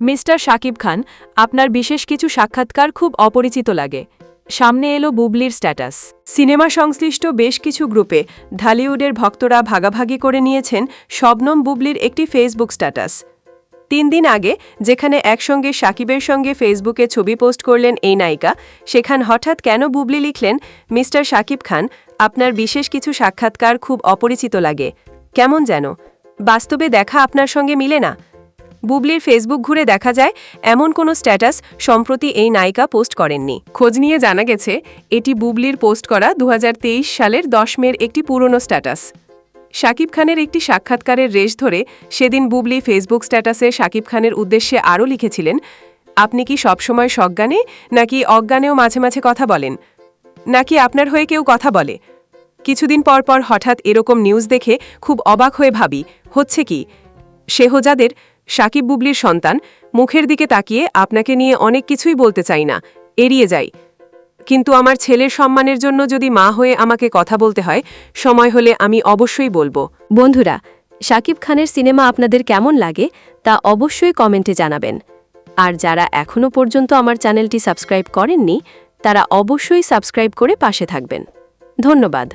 Mister Shakib Khan, আপনার বিশেষ কিছু সাক্ষাৎকার খুব অপরিচিত লাগে। সামনে এলো বুবলির স্ট্যাটাস। সিনেমা সংশ্লিষ্ট বেশ কিছু গ্রুপে ঢালিউডের ভক্তরা ভাগাভাগি করে নিয়েছেন শবনম বুবলির একটি ফেসবুক স্ট্যাটাস। তিন দিন আগে, যেখানে একসঙ্গে সাকিবের সঙ্গে ফেসবুকে ছবি পোস্ট করলেন এই নায়িকা, সেখান হঠাৎ কেন বুবলি লিখলেন, মিস্টার শাকিব খান, আপনার বিশেষ কিছু সাক্ষাৎকার খুব অপরিচিত লাগে। কেমন যেন? বাস্তবে দেখা আপনার সঙ্গে মিলে না? বুবলির ফেসবুক ঘুরে দেখা যায়, এমন কোনো স্ট্যাটাস সম্প্রতি এই নায়িকা পোস্ট করেননি। খোঁজ নিয়ে জানা গেছে, এটি বুবলির পোস্ট করা দুহাজার তেইশ সালের দশ মের একটি পুরনো স্ট্যাটাস শাকিব খানের একটি সাক্ষাৎকারের রেশ ধরে সেদিন বুবলি ফেসবুক স্ট্যাটাসে শাকিব খানের উদ্দেশ্যে আরও লিখেছিলেন, আপনি কি সবসময় সজ্ঞানে, নাকি অজ্ঞানেও মাঝে মাঝে কথা বলেন? নাকি আপনার হয়ে কেউ কথা বলে? কিছুদিন পর পর হঠাৎ এরকম নিউজ দেখে খুব অবাক হয়ে ভাবি, হচ্ছে কি? শেহজাদের সাকিব বুবলির সন্তান, মুখের দিকে তাকিয়ে আপনাকে নিয়ে অনেক কিছুই বলতে চাই না, এড়িয়ে যাই। কিন্তু আমার ছেলের সম্মানের জন্য যদি মা হয়ে আমাকে কথা বলতে হয়, সময় হলে আমি অবশ্যই বলব। বন্ধুরা শাকিব খানের সিনেমা আপনাদের কেমন লাগে তা অবশ্যই কমেন্টে জানাবেন। আর যারা এখনও পর্যন্ত আমার চ্যানেলটি সাবস্ক্রাইব করেননি, তারা অবশ্যই সাবস্ক্রাইব করে পাশে থাকবেন। ধন্যবাদ।